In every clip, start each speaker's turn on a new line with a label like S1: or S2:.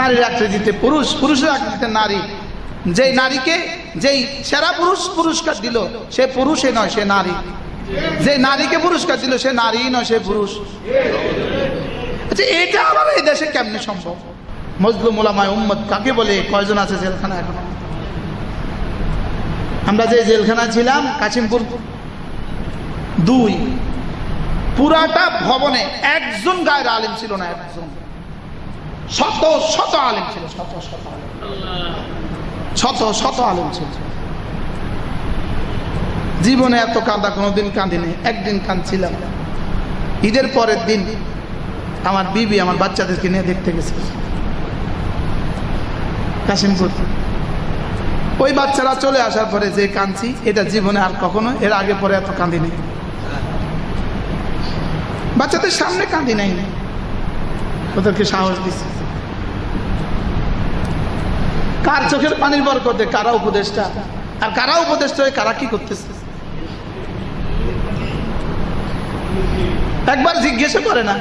S1: নারীর আকৃতিতে পুরুষ পুরুষের আকৃতিতে নারী। যেই নারীকে, যেই সেরা পুরুষ পুরস্কার দিল, সে পুরুষে নয়, সে নারী। যে নারীকে পুরস্কার দিল, সে নারী নয়, সে পুরুষ। আচ্ছা এটা আবার এই দেশে কেমনে সম্ভব? মজলুম ওলামায় উম্মদ কাকে বলে? কয়জন আছে জেলখানা এখন? আমরা যে জেলখানা ছিলাম, কাশিমপুর, দুই। পুরাটা ভবনে একজন গায়ের আলিম ছিল না, একজন। শত শত আলিম ছিল, শত শত শত শত আলিম ছিল। জীবনে এত কাঁদা কোনোদিন কাঁদিনি, একদিন কাঁদছিলাম। ঈদের পরের দিন আমার বিবি আমার বাচ্চাদেরকে নিয়ে দেখতে গেছে। কাশিমপুর। ওই বাচ্চারা চলে আসার পরে যে কাঁদছি, এটা জীবনে আর কখনো, এর আগে পরে এত কাঁদিনি। বাচ্চাদের সামনে কাঁদি নাই। ওদেরকে সাহস দিচ্ছে কার চোখের পানির বরকতে কারা উপদেশটা আর কারা উপদেশটা হয়ে কারা কি করতেছে? একবার জিজ্ঞেসও করে না,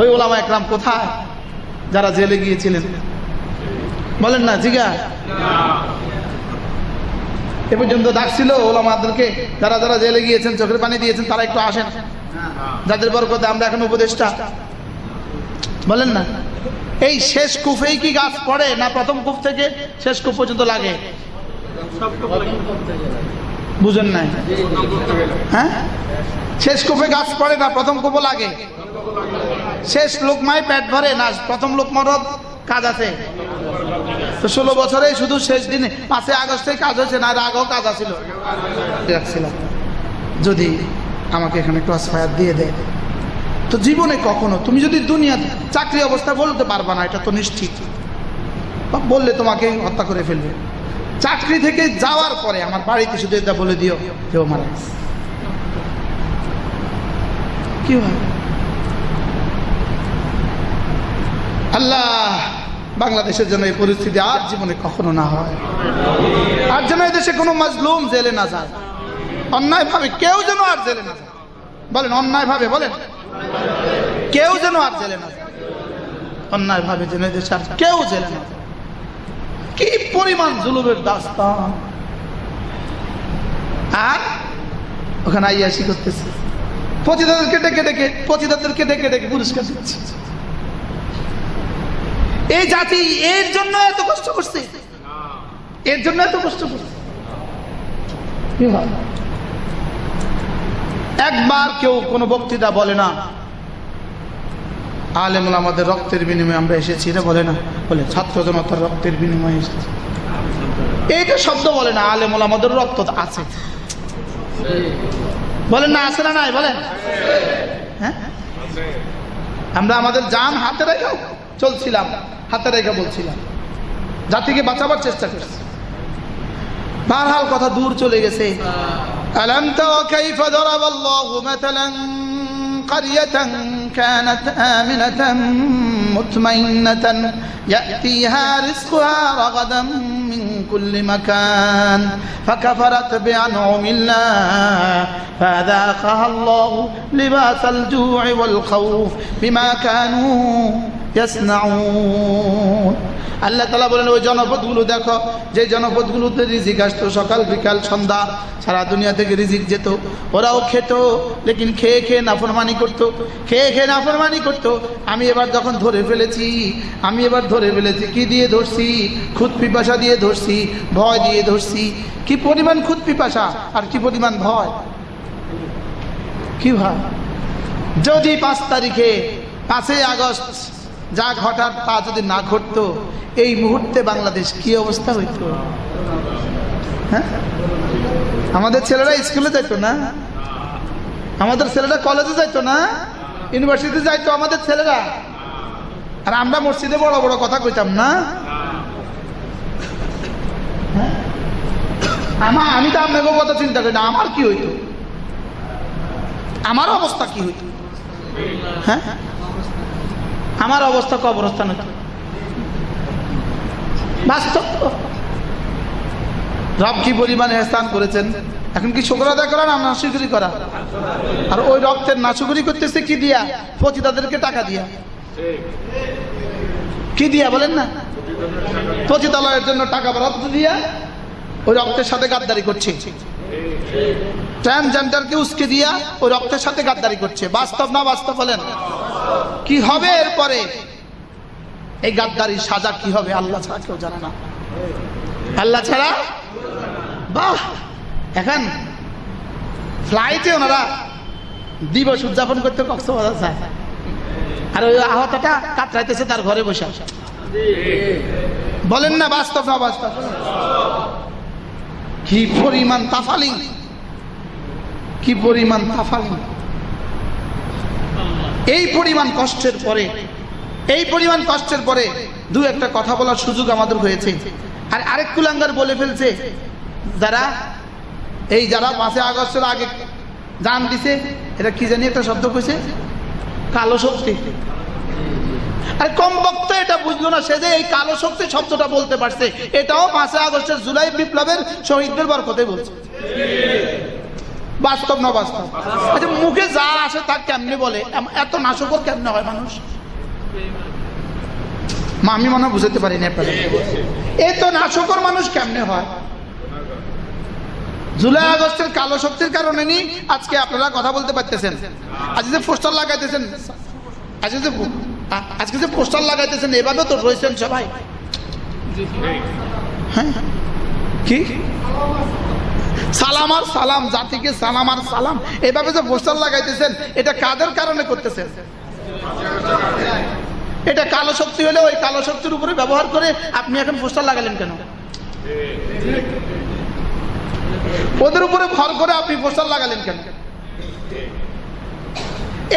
S1: ওই ওলামা একরাম কোথায়? যারা জেলে গিয়েছিলেন। বলেন না, জিগা। এ পর্যন্ত ডাকছিল ওলামাদেরকে, যারা যারা জেলে গিয়েছেন, চোখের পানি দিয়েছেন, তারা একটু আসেন। যাদের বরকতে আমরা এখন উপদেশটা বলেন না। এই শেষ কুফেই কি গাছ পড়ে না প্রথম কূপ থেকে? শেষ কূপ পর্যন্ত লাগে। বুঝেন নাই? হ্যাঁ? শেষ কূপে গাছ পড়ে না প্রথম কূপও লাগে। শেষ লোকমায় পেট ভরে না প্রথম লোক মরদ কাজ আছে। তো ষোলো বছরে শুধু শেষ দিনে, পাঁচই আগস্টে কাজ হয়েছে, না আগেও কাজ আছিল। যদি আমাকে এখানে ক্রস ফায়ার দিয়ে দেয়। তো জীবনে কখনো, তুমি যদি দুনিয়া চাকরি অবস্থা বলতে পারবা না, এটা তো নিশ্চিত। বললে তোমাকে হত্যা করে ফেলবে। চাকরি থেকে যাওয়ার পরে আমার বাড়িতে শুধু এটা বলে দিও, কেউ মারা কি হয়? আল্লাহ, বাংলাদেশের জন্য এই পরিস্থিতি আর জীবনে কখনো না হয়। আর যেন দেশে কোনো মাজলুম জেলে না যায়। অন্যায় ভাবে কেউ যেন আর জেলে না যায়। বলেন অন্যায় ভাবে বলেন। কেউ যেন আর জেলে না যায়। অন্যায় ভাবে জেনে আর কেউ জেলে না কি পরিমাণ জুলুমের দাস্তান। আর ওখানে আইয়াসি করতেছে। পতিতাদেরকে ডেকে ডেকে দিচ্ছে। এই জাতি এর জন্য এত কষ্ট এর জন্য এত কষ্ট করছে? একবার কেউ কোনো বক্তৃতা বলে না। আলেমুল আমাদের রক্তের বিনিময়ে আমরা এসেছি, এটা বলে না। বলে ছাত্র জনতার রক্তের বিনিময়ে এসেছি। এইটা শব্দ বলে না, আলেমুল আমাদের রক্ত আছে। বলেন না, আছে না নাই, বলেন। হ্যাঁ? আমরা আমাদের জান হাতে রেখেও চলছিলাম, হাতে রেখে বলছিলাম। জাতিকে বাঁচাবার চেষ্টা করছি। বারহাল কথা দূর চলে গেছে। ألم تر كيف ضرب الله مثلا قرية كانت آمنة مطمئنة؟ يأتيها رزقها رغدا من كل مكان فكفرت بأنعم الله فذاقها الله لباس الجوع والخوف بما كانوا আল্লাহ তালা বলেন, ওই জনপদগুলো দেখো, যে জনপদগুলোতে রিজিক আসতো, সকাল বিকাল সন্ধ্যা, সারা দুনিয়া থেকে রিজিক যেত। ওরাও খেত, লেকিন খেয়ে খেয়ে নাফরমানি করতো, খেয়ে খেয়ে নাফরমানি করতো। আমি এবার যখন ধরে ফেলেছি, আমি এবার ধরে ফেলেছি, কি দিয়ে ধরছি? খুদ পিপাসা দিয়ে ধরছি, ভয় দিয়ে ধরছি। কি পরিমাণ খুদ পিপাসা, আর কি পরিমাণ ভয়? কি ভয়? যদি পাঁচ তারিখে, পাঁচই আগস্ট যা ঘটার তা যদি না ঘটতো, এই মুহূর্তে বাংলাদেশ কি অবস্থা হইতো? হ্যাঁ? আমাদের ছেলেরা স্কুলে যাইতো না? আমাদের ছেলেরা কলেজে যাইতো না? ইউনিভার্সিটিতে যাইতো আমাদের ছেলেরা? আর আমরা মসজিদে বড় বড় কথা কইতাম না? হ্যাঁ? আমার আমি তো আপনাকে কথা চিন্তা করি না, আমার কি হইতো? আমার অবস্থা কি হইতো? হ্যাঁ? আমার অবস্থা কবরস্থান হতো বাস্তব। রব কি পরিমাণে স্থান করেছেন? এখন কি শুক্র আদায় করা না নাশুকুরি করা? আর ওই রক্তের নাশুকুরি করতেছে কি দিয়া? তাদেরকে টাকা দিয়া। কি দিয়া বলেন না? পতিতালয়ের জন্য টাকা বরাদ্দ দিয়া ওই রক্তের সাথে গাদ্দারি করছে। ট্রান্সজেন্ডারকে উস্কে দিয়া ওই রক্তের সাথে গাদ্দারি করছে। বাস্তব না বাস্তব বলেন? কি হবে এরপরে? এই গাদ্দারির সাজা কি হবে? আল্লাহ ছাড়া কেউ জানে না। আল্লাহ ছাড়া? বাহ! এখন ফ্লাইটে ওনারা দিবস উদযাপন করতে কক্সবাজার যায়। আর ওই আহতটা কাতরাইতেছে তার ঘরে বসে। বলেন না, বাস্তব না বাস্তব? কি পরিমাণ তাফালিং? কি পরিমাণ তাফালিং? এই পরিমাণ কষ্টের পরে, এই পরিমাণ কষ্টের পরে দু একটা কথা বলার সুযোগ আমাদের হয়েছে। আর আরেক কুলাঙ্গার বলে ফেলছে, যারা এই যারা পাঁচই আগস্টের আগে জান দিছে এটা কি জানি একটা শব্দ কইছে? কালো শক্তি। আর কম বক্তা এটা বুঝলো না, সে যে এই কালো শক্তি শব্দটা বলতে পারছে, এটাও পাঁচই আগস্টের জুলাই বিপ্লবের শহীদদের বরকতে বলছে। বাস্তব না বাস্তব? আচ্ছা মুখে যা আসে তা কেমনে বলে? এত নাশকর কেমনে হয় মানুষ? আমি মনে বুঝাতে পারি না এত নাশকর মানুষ কেমনে হয়? জুলাই আগস্টের কালো শক্তির কারণে নি আজকে আপনারা কথা বলতে পারতেছেন। আজকে যে পোস্টার লাগাইতেছেন, আজকে যে আজকে যে পোস্টার লাগাইতেছেন, এভাবে তো রয়েছেন সবাই। হ্যাঁ? কি? সালাম আর সালাম, জাতিকে সালাম আর সালাম। এভাবে যে পোস্টার লাগাইতেছেন, এটা কাদের কারণে করতেছেন? এটা কালো শক্তি হলে ওই কালো শক্তির উপরে ব্যবহার করে আপনি এখন পোস্টার লাগালেন কেন? ওদের উপরে ভর করে আপনি পোস্টার লাগালেন কেন?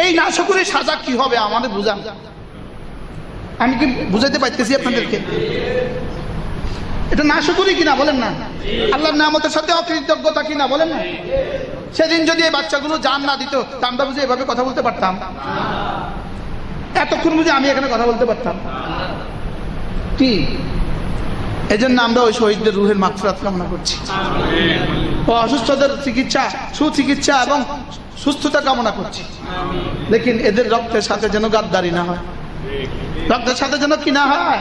S1: এই নাশকুরি সাজা কি হবে আমাদের বুঝান। আমি কি বুঝাইতে পারতেছি আপনাদেরকে? এটা নাশকুরি কিনা, বলেন না। আল্লাহর নামতের সাথে অকৃতজ্ঞতা কিনা বলেন না? সেদিন যদি এই বাচ্চাগুলো জান না দিত, তা আমরা বুঝে এভাবে কথা বলতে পারতাম। এতক্ষণ বুঝে আমি এখানে কথা বলতে পারতাম। কি? এই জন্য আমরা ওই শহীদদের রুহের মাত্রাত কামনা করছি। ও অসুস্থদের চিকিৎসা, সুচিকিৎসা এবং সুস্থতা কামনা করছি। লেকিন এদের রক্তের সাথে যেন গাদ্দারি না হয়। রক্তের সাথে যেন কি না হয়?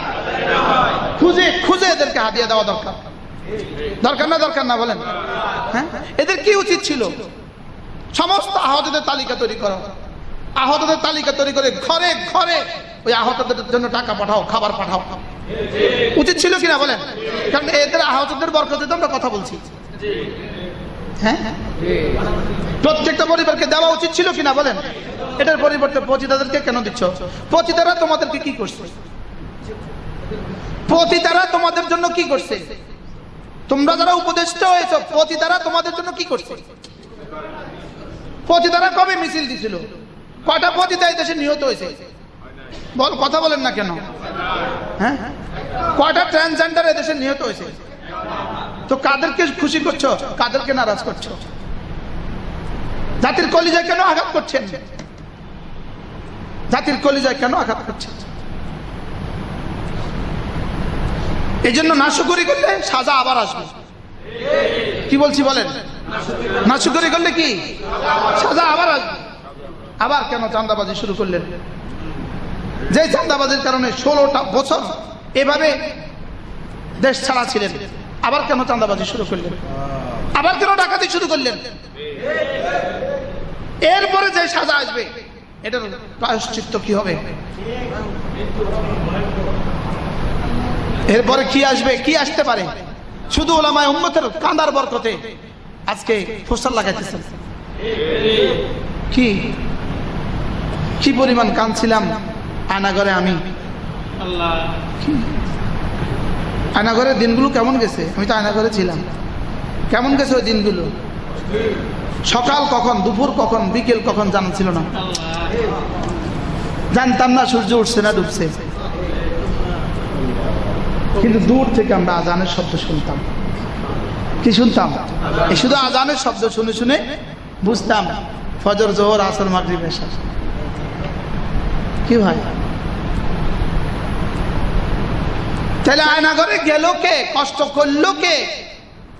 S1: খুঁজে খুঁজে এদেরকে হাতিয়ে দেওয়া দরকার। দরকার না দরকার না, বলেন। হ্যাঁ? এদের কি উচিত ছিল? সমস্ত আহতদের তালিকা তৈরি করো। আহতদের তালিকা তৈরি করে ঘরে ঘরে ওই আহতদের জন্য টাকা পাঠাও, খাবার পাঠাও। উচিত ছিল কিনা, বলেন? কারণ এদের আহতদের বরকতে তো আমরা কথা বলছি। হ্যাঁ? প্রত্যেকটা পরিবারকে দেওয়া উচিত ছিল কিনা, বলেন? এটার পরিবর্তে পতিতাদেরকে কেন দিচ্ছ? পতিতারা তোমাদেরকে কি করছে? পতিতারা তোমাদের জন্য কি করছে? তোমরা যারা উপদেষ্টা হয়েছ, পতিতারা তোমাদের জন্য কি করছে? পতিতারা কবে মিছিল দিছিল? কটা পতিতা এই দেশে নিহত হয়েছে? বল, কথা বলেন না কেন? হ্যাঁ? কটা ট্রান্সজেন্ডার এদেশে নিহত হয়েছে? তো কাদেরকে খুশি করছ? কাদেরকে নারাজ করছ? জাতির কলিজায় কেন আঘাত করছেন? জাতির কলিজায় কেন আঘাত করছেন? এই জন্য নাশুকরি করলে সাজা আবার আসবে। কি বলছি বলেন? নাশুকরি করলে কি? সাজা আবার আসবে। আবার কেন চান্দাবাজি শুরু করলেন? যে চান্দাবাজির কারণে ষোলোটা বছর এভাবে দেশ ছাড়া ছিলেন আবার কেন চান্দাবাজি শুরু করলেন? আবার কেন ডাকাতি শুরু করলেন? এরপরে যে সাজা আসবে, এটার প্রায়শ্চিত্ত কি হবে? এরপরে কি আসবে? কি আসতে পারে? শুধু ওলামায় উম্মতের কান্দার বরকতে আজকে ফসল লাগাইতেছেন। কি? কি পরিমাণ কাঁদছিলাম? আয়নাঘরে আমি। কি? আয়নাঘরের দিনগুলো কেমন গেছে? আমি তো আয়নাঘরে ছিলাম। কেমন গেছে ওই দিনগুলো? সকাল কখন, দুপুর কখন, বিকেল কখন জানা ছিল না। জানতাম না সূর্য উঠছে না, ডুবছে। কিন্তু দূর থেকে আমরা আজানের শব্দ শুনতাম। কি শুনতাম? শুধু আজানের শব্দ শুনে শুনে বুঝতাম, ফজর, জোহর, আসর, মাগরিব এসা কি ভাই? তাহলে আয়নাঘরে গেল কে? কষ্ট করল কে?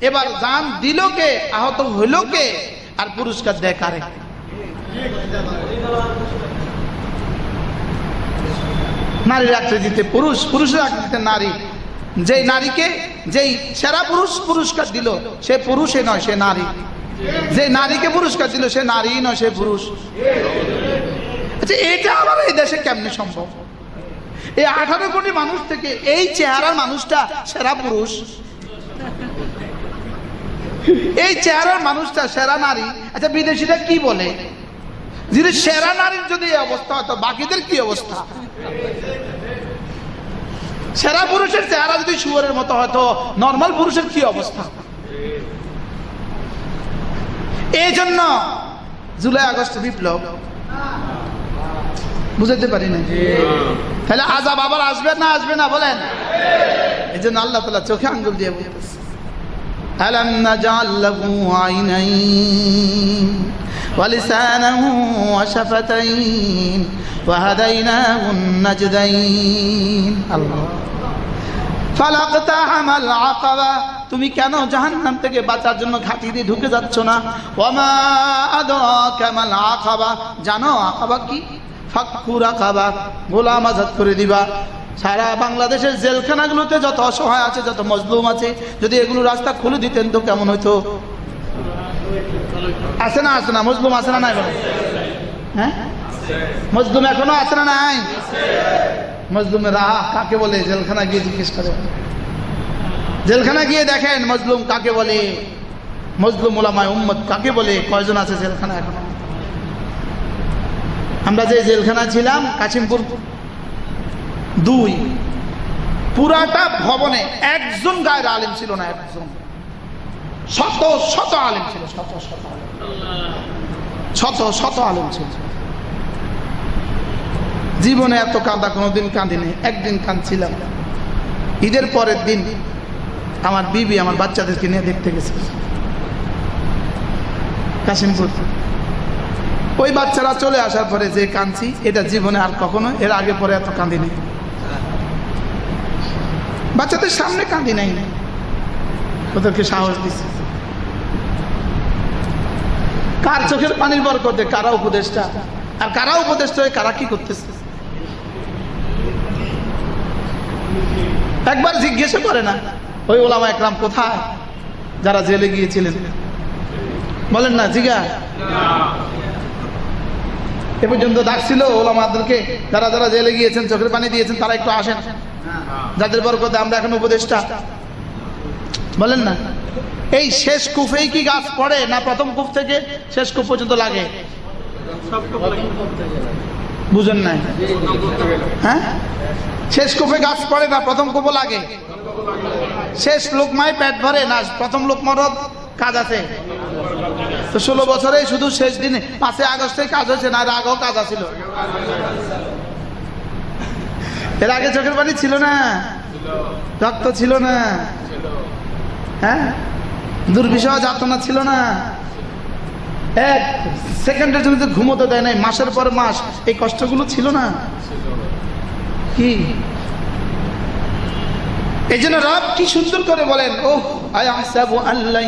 S1: এবার জান দিল কে? আহত হইল কে? আর পুরস্কার দেয় কারে? নারীর আকৃতিতে পুরুষ, পুরুষের আকৃতিতে নারী। যেই নারীকে, যেই সেরা পুরুষ পুরস্কার দিল, সে পুরুষে নয়, সে নারী। যে নারীকে পুরস্কার দিল, সে নারী নয়, সে পুরুষ। আচ্ছা এটা আবার এই দেশে কেমনে সম্ভব? এই আঠারো কোটি মানুষ থেকে এই চেহারার মানুষটা সেরা পুরুষ। এই চেহারার মানুষটা সেরা নারী। আচ্ছা বিদেশিরা কি বলে? যদি সেরা নারীর যদি এই অবস্থা হতো বাকিদের কি অবস্থা? সেরা পুরুষের চেহারা যদি শুয়ারের মতো হয়তো নর্মাল পুরুষের কি অবস্থা? এই জন্য জুলাই আগস্ট বিপ্লব। বুঝাতে পারি না তাহলে আজাব আবার আসবে না আসবে না বলেন? এই জন্য আল্লাহ তালা চোখে আঙ্গুল দিয়ে বলতেছে। ألم نجعل له عينين ولسانا وشفتين وهديناه النجدين الله فلاقتحم العقبة তুমি কেন জাহান্নাম থেকে বাঁচার জন্য ঘাটি দিয়ে ঢুকে যাচ্ছ না ওমা আদরাকা মাল আকাবা জানো আকাবা কি ফাক্কুর আকাবা গোলাম আজাদ করে দিবা সারা বাংলাদেশের জেলখানাগুলোতে যত অসহায় আছে, যত মজলুম আছে, যদি এগুলো রাস্তা খুলে দিতেন তো কেমন হইতো? আছে না আছে না, মজলুম আছে না নাই? হ্যাঁ? মজলুম এখনও আছে না নাই? মজলুমের রাহা কাকে বলে? জেলখানা গিয়ে জিজ্ঞেস করে। জেলখানা গিয়ে দেখেন মজলুম কাকে বলে? মজলুম ওলামায় উম্মত কাকে বলে? কয়জন আছে জেলখানা এখন? আমরা যে জেলখানা ছিলাম, কাশিমপুর দুই, পুরাটা ভবনে একজন গায়ের আলিম ছিল না একজন। শত শত আলিম ছিল, শত শত। শত শত আলিম ছিল। জীবনে এত কাঁদা কোনোদিন কাঁদিনি, একদিন কাঁদছিলাম। ঈদের পরের দিন আমার বিবি আমার বাচ্চাদেরকে নিয়ে দেখতে গেছে। কাশিমপুর। ওই বাচ্চারা চলে আসার পরে যে কাঁদছি, এটা জীবনে আর কখনো, এর আগে পরে এত কাঁদি নেই বাচ্চাদের সামনে কাঁদি নাই। ওদেরকে সাহস দিচ্ছে কার চোখের পানির বরকতে কারা উপদেশটা আর কারা উপদেশটা হয়ে কারা কি করতেছে? একবার জিজ্ঞেস করে না, ওই ওলামা একরাম কোথায়? যারা জেলে গিয়েছিলেন। বলেন না জিগা এ পর্যন্ত ডাকছিল ওলামাদেরকে যারা যারা জেলে গিয়েছেন, চোখের পানি দিয়েছেন, তারা একটু আসেন। যাদের বরকতে আমরা এখন উপদেশটা বলেন না। এই শেষ কুফেই কি গাছ পড়ে না প্রথম কূপ থেকে শেষ কূপ পর্যন্ত লাগে? বুঝেন নাই। হ্যাঁ? শেষ কূপে গাছ পড়ে না প্রথম কূপও লাগে? শেষ লোকমায় পেট ভরে না প্রথম লোকমারত কাজ আছে? তো ষোলো বছরে শুধু শেষ দিনে, পাঁচই আগস্টে কাজ হয়েছে, না এর আগেও কাজ আছিল। এর আগে চোখের পানি ছিল না? রক্ত ছিল না? হ্যাঁ? দুর্বিষহ যাতনা ছিল না? এক, সেকেন্ডের জন্য ঘুমোতে দেয় নাই, মাসের পর মাস, এই কষ্টগুলো ছিল না? কি? এই জন্য রব কি সুন্দর করে বলেন ও আয়াহসাবু আল্লাহ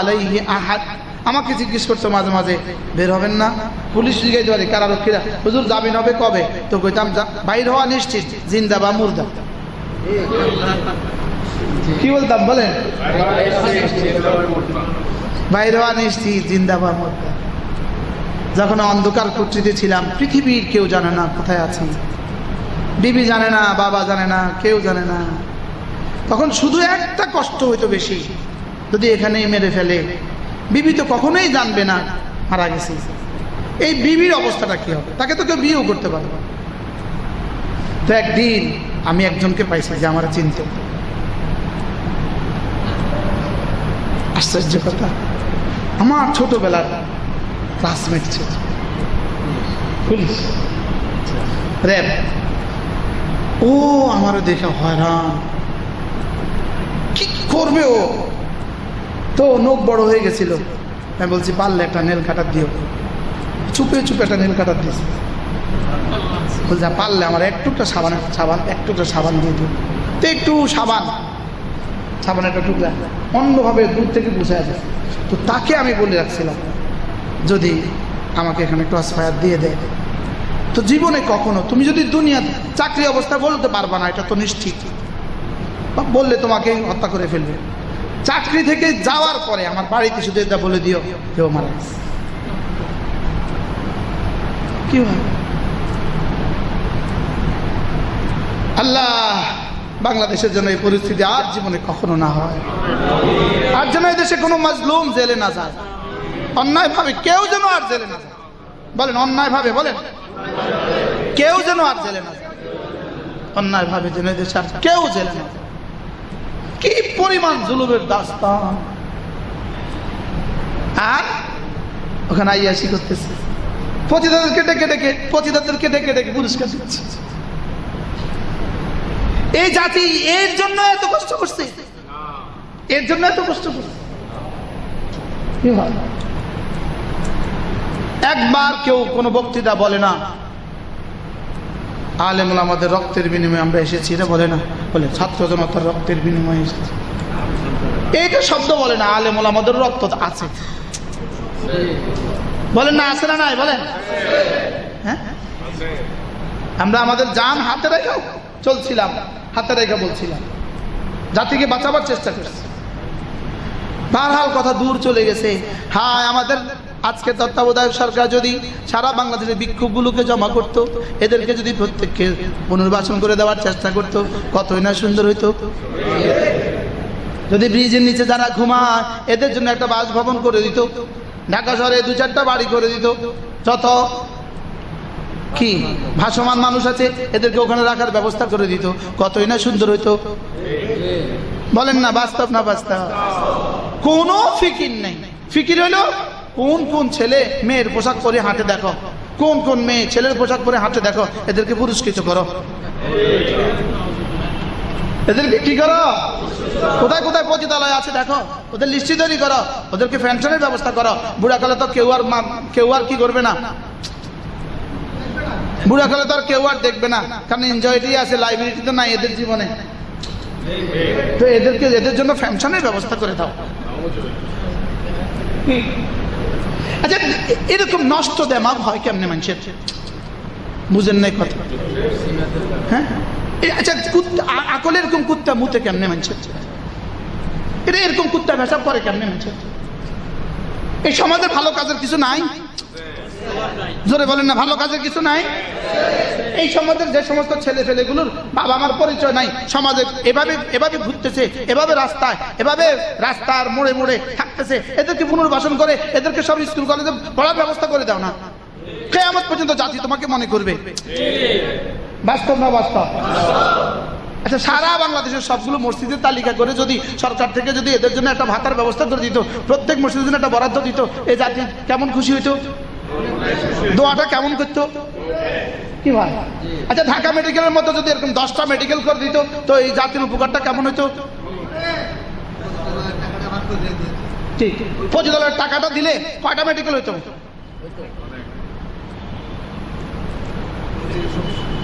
S1: আলাইহি আহাদ। আমাকে জিজ্ঞেস করছ মাঝে মাঝে, বের হবেন না? পুলিশ জিজ্ঞাসা করে কারারক্ষীরা হুজুর জামিন হবে কবে? তো কইতাম বাইর হওয়া নিশ্চিত, জিন্দা বা মুর্দা। কি বলতাম বলেন? বাইর হওয়া নিশ্চিত, জিন্দা বা মুর্দা। যখন অন্ধকার কুট্রিতে ছিলাম, পৃথিবীর কেউ জানে না কোথায় আছেন বিবি জানে না, বাবা জানে না, কেউ জানে না। তখন শুধু একটা কষ্ট হইতো বেশি, যদি এখানেই মেরে ফেলে। বিবি তো কখনোই জানবে না মারা গেছে। এই বিবির অবস্থাটা কি হবে? তাকে তো কেউ বিয়েও করতে পারবে না। তো একদিন আমি একজনকে পাইছি যে আমার চিনতে। আশ্চর্য কথা। আমার ছোটবেলার ক্লাসমেট ছিল। পুলিশ। র্যাব। ও আমারও দেখে হয়রান। কি করবে ও? তো নখ বড় হয়ে গেছিল। আমি বলছি, পারলে একটা নেল কাটার দিও। চুপে চুপে একটা নেল কাটার দিয়েছে বলছে পারলে আমার একটুটা সাবান সাবান একটুটা সাবান দিয়ে দিও। তো একটু সাবান সাবানের একটা টুকরা, অন্যভাবে দূর থেকে বুঝে আছে। তো তাকে আমি বলে রাখছিলাম, যদি আমাকে এখানে ক্রস ফায়ার দিয়ে দেয় তো জীবনে কখনো, তুমি যদি দুনিয়া চাকরি অবস্থা বলতে পারবা না, এটা তো নিশ্চিত। বললে তোমাকে হত্যা করে ফেলবে। চাকরি থেকে যাওয়ার পরে আমার বাড়িতে শুধু এটা বলে দিও, কেউ মারা গেছে। কি আল্লাহ, বাংলাদেশের জন্য এই পরিস্থিতি আর জীবনে কখনো না হয়। আর যেন দেশে কোনো মাজলুম জেলে না যায়। অন্যায় ভাবে কেউ যেন আর জেলে না যায়। বলেন অন্যায় ভাবে বলেন। কেউ যেন আর জেলে না যায়। অন্যায় ভাবে যেন দেশে আর কেউ জেলে না যায়। কি পরিমাণ জুলুমের দাস্তান? আর? ওখানে আইয়াসি করতেছে। পতিতাদেরকে ডেকে ডেকে, পতিতাদেরকে ডেকে ডেকে পুরস্কার দিচ্ছে। এই জাতি এর জন্য এত কষ্ট করছে। এর জন্য এত কষ্ট করছে। একবার কেউ কোনো বক্তৃতা বলে না আলেমুল আমাদের রক্তের বিনিময়ে আমরা এসেছি, এটা বলে না। বলে, ছাত্র জনতার রক্তের বিনিময়ে এসেছি। এইটা শব্দ বলে না, আলেমুল আমাদের রক্ত আছে। বলেন না, আছে না নাই, বলেন। হ্যাঁ? আমরা আমাদের যান হাতে রেখেও চলছিলাম, হাতে রেখে বলছিলাম। জাতিকে বাঁচাবার চেষ্টা করছি। বারহাল কথা দূর চলে গেছে। হ্যাঁ আমাদের আজকে তত্ত্বাবধায়ক সরকার যদি সারা বাংলাদেশের বিক্ষোভগুলোকে জমা করত, এদেরকে যদি প্রত্যেককে পুনর্বাসন করে দেওয়ার চেষ্টা করত, কতই না সুন্দর হইতো? যদি ব্রিজের নিচে যারা ঘুমায়, এদের জন্য একটা বাসভবন করে দিত, ঢাকা শহরে দু চারটা বাড়ি করে দিত, যত কি ভাসমান মানুষ আছে, এদেরকে ওখানে রাখার ব্যবস্থা করে দিত, কতই না সুন্দর হইতো? বলেন না, বাস্তব না বাস্তব? কোনো ফিকির নেই। ফিকির হইল কোন কোন ছেলে মেয়ের পোশাক পরে হাঁটে দেখো? কোন কোন মেয়ে ছেলের পোশাক পরে হাঁটে দেখো? এদেরকে পুরস্কৃত করো। এদেরকে কি করো? কোথায় কোথায় পতিতালয় আছে দেখো? ওদের লিস্টি তৈরি করো। ওদেরকে পেনশনের ব্যবস্থা করো। বুড়াকালে তো কেউ আর কেউ আর কি করবে না? বুড়াকালে তো আর কেউ আর দেখবে না। কারণ এনজয়টি আছে লাইব্রেরিটি তো নাই এদের জীবনে। তো এদেরকে, এদের জন্য পেনশনের ব্যবস্থা করে দাও। আচ্ছা এরকম নষ্ট দেমাগ হয় কেমনে মানুষের? বুঝেন নাই কথা। হ্যাঁ? আচ্ছা কুত্তা আকলে এরকম কুত্তা মুতে কেমনে মানুষের? এটা এরকম কুত্তা ভেসাব করে কেমনে মানুষের? এই সমাজের ভালো কাজের কিছু নাই? জোরে বলেন না, ভালো কাজের কিছু নাই? এই সমাজের যে সমস্ত ছেলে ফেলেগুলোর বাবা আমার পরিচয় নাই, সমাজে এভাবে এভাবে ঘুরতেছে, এভাবে রাস্তায়, এভাবে রাস্তার মোড়ে মোড়ে থাকতেছে, এদেরকে পুনর্বাসন করে, এদেরকে সব স্কুল, কলেজে পড়ার ব্যবস্থা করে দাও না। কেয়ামত পর্যন্ত জাতি তোমাকে মনে করবে। বাস্তব না বাস্তব? আচ্ছা সারা বাংলাদেশের সবগুলো মসজিদের তালিকা করে যদি সরকার থেকে যদি এদের জন্য একটা ভাতার ব্যবস্থা করে দিত, প্রত্যেক মসজিদের জন্য একটা বরাদ্দ দিত এই জাতি কেমন খুশি হইতো? দোয়াটা কেমন করতো? কি ভাই? আচ্ছা ঢাকা মেডিকেলের মতো যদি এরকম দশটা মেডিকেল করে দিত তো এই জাতির উপকারটা কেমন হইতো ঠিক। ফজিদলের টাকাটা দিলে কয়টা মেডিকেল হইতো?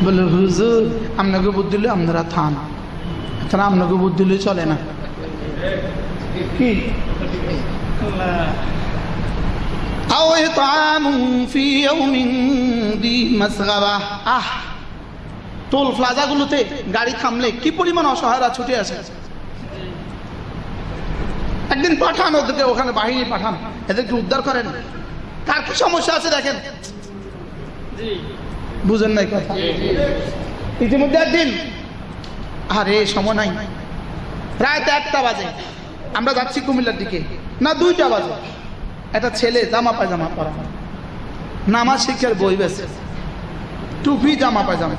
S1: বলে হুজুর আপনাকে বুদ্ধি দিলে আপনারা থান। এখন আপনাকে বুদ্ধি দিলে চলে না? কি? আও ইতামুন ফি ইয়াউমিন দি মাসগাবা আহ টোল প্লাজাগুলোতে গাড়ি থামলে কি পরিমাণ অসহায়রা ছুটে আসে? একদিন পাঠান ওদেরকে, ওখানে বাহিনী পাঠান, এদেরকে উদ্ধার করেন। কার কি সমস্যা আছে দেখেন? বুঝেন নাই কথা। ইতিমধ্যে একদিন, আরে, সময় নাই। রাত একটা বাজে। আমরা যাচ্ছি কুমিল্লার দিকে। না, দুইটা বাজে। একটা ছেলে জামা পায়জামা পরা। নামাজ শিক্ষার বই বেছে। টুপি জামা পায়জামা।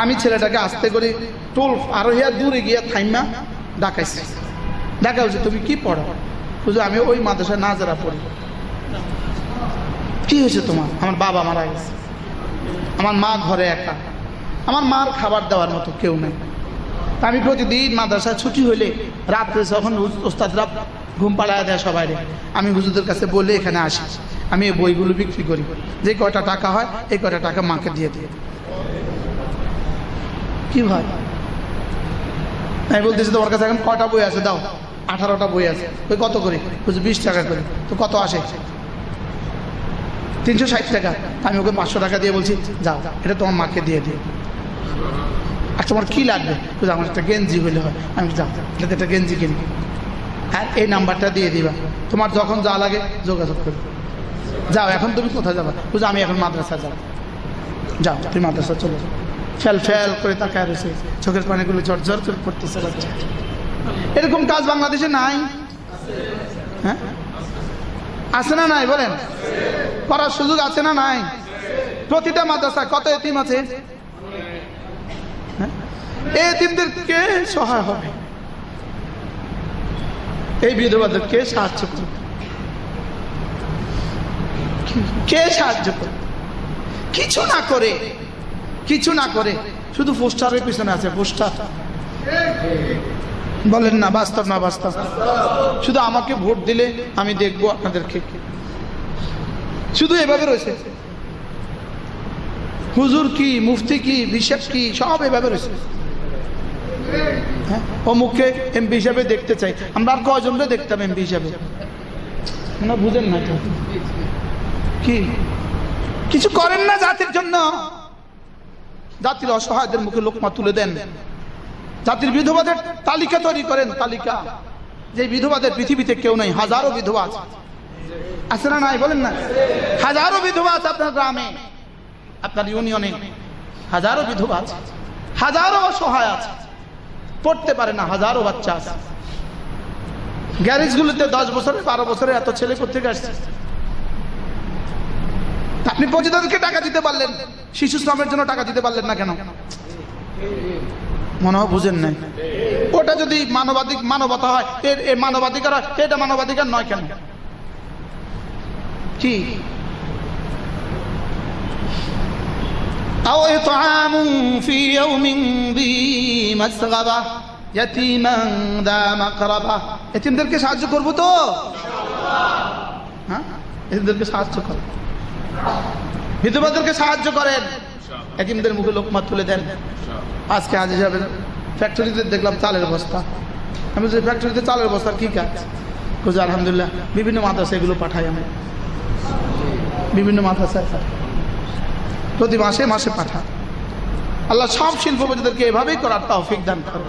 S1: আমি ছেলেটাকে আস্তে করে টোল আরও হিয়া দূরে গিয়ে থাইমা ডাকাইছি। ডাকা হচ্ছে তুমি কি পড়ো? বুঝলো আমি ওই মাদ্রাসায় না যারা পড়ি। কি হয়েছে তোমার? আমার বাবা মারা গেছে। আমার মা ঘরে একা। আমার মার খাবার দেওয়ার মতো কেউ নেই। আমি প্রতিদিন মাদ্রাসায় ছুটি হইলে রাত্রে যখন ওস্তাদরা ঘুম পাড়ায় দেয় সবাই আমি হুজুরদের কাছে বলে এখানে আসি। আমি এই বইগুলো বিক্রি করি। যে কটা টাকা হয়, এই কটা টাকা মাকে দিয়ে দিয়ে। কি হয় আমি বলতেছি, তোমার কাছে এখন কটা বই আছে? দাও, আঠারোটা বই আছে। ওই কত করে? বলছি বিশ টাকা করে। তো কত আসে? তিনশো ষাট টাকা। আমি ওকে পাঁচশো টাকা দিয়ে বলছি, যাও, এটা তোমার মাকে দিয়ে দিও। আর তোমার কী লাগবে? আমার একটা গেঞ্জি হইলে হয়। আমি যাও এটাতে একটা গেঞ্জি কিনি। আর এই নাম্বারটা দিয়ে দিবা। তোমার যখন যা লাগে যোগাযোগ করবে যাও, এখন তুমি কোথায় যাবা? বুঝো, আমি এখন মাদ্রাসা যাব। যাও, তুমি মাদ্রাসা চলে যাও। ফেল ফেল করে তাকায় রয়েছে। চোখের পানিগুলো ঝরঝর করে পড়তেছে বাচ্চা এরকম কাজ বাংলাদেশে নাই। হ্যাঁ? আছে না নাই, বলেন? করার সুযোগ আছে না নাই? প্রতিটা মাদ্রাসা কত এতিম আছে? হ্যাঁ? এই এতিমদের কে সহায় হবে? এই বিধবাদের কে সাহায্য করবে? কে সাহায্য করবে? কিছু না করে, কিছু না করে, শুধু পোস্টারের পিছনে আছে, পোস্টার। বলেন না, বাস্তব না বাস্তব? শুধু আমাকে ভোট দিলে আমি দেখব আপনাদেরকে শুধু এভাবে রয়েছে। হুজুর কি, মুফতি কি বিশেষ কি, সব এভাবে রয়েছে। অমুককে এমপি হিসাবে দেখতে চাই। আমরা আর কজনকে দেখতাম এমপি হিসাবে? না বুঝেন না কি? কিছু করেন না জাতির জন্য। জাতির অসহায়দের মুখে লোকমা তুলে দেন। জাতির বিধবাদের তালিকা তৈরি করেন তালিকা। যে বিধবাদের পৃথিবীতে কেউ নেই হাজারো বিধবা আছে। আছে না নাই বলেন না? হাজারো বিধবা আছে আপনার গ্রামে। আপনার ইউনিয়নে হাজারো বিধবা আছে। হাজারো অসহায় আছে। পড়তে পারে না, হাজারো বাচ্চা আছে। গ্যারেজগুলোতে দশ বছরে বারো বছরে এত ছেলে কোথেকে আসছে? আপনি পতিতাদেরকে টাকা দিতে পারলেন, শিশু শ্রমের জন্য টাকা দিতে পারলেন না কেন? মনে হয় বুঝেন নাই। ওটা যদি মানবাধিক মানবতা হয় এর মানবাধিকার হয়, এটা মানবাধিকার নয় কেন? কি? أو إطعام في يوم ذي مسغبة يتيما ذا مقربة এতিমদেরকে সাহায্য করবো তো হ্যাঁ এতিমদেরকে সাহায্য করো বিধবাদেরকে সাহায্য করেন এতিমদের মুখে লোকমা তুলে দেন আজকে আজ যাবেন ফ্যাক্টরিতে দেখলাম চালের বস্তা আমি বলছি ফ্যাক্টরিতে চালের বস্তার কী কাজ বুঝি আলহামদুলিল্লাহ বিভিন্ন মাদ্রাসা এগুলো পাঠাই আমি বিভিন্ন মাদ্রাসায় পাঠাই প্রতি মাসে মাসে পাঠা আল্লাহ সব শিল্পপতিদেরকে এভাবেই করার তৌফিক দান করে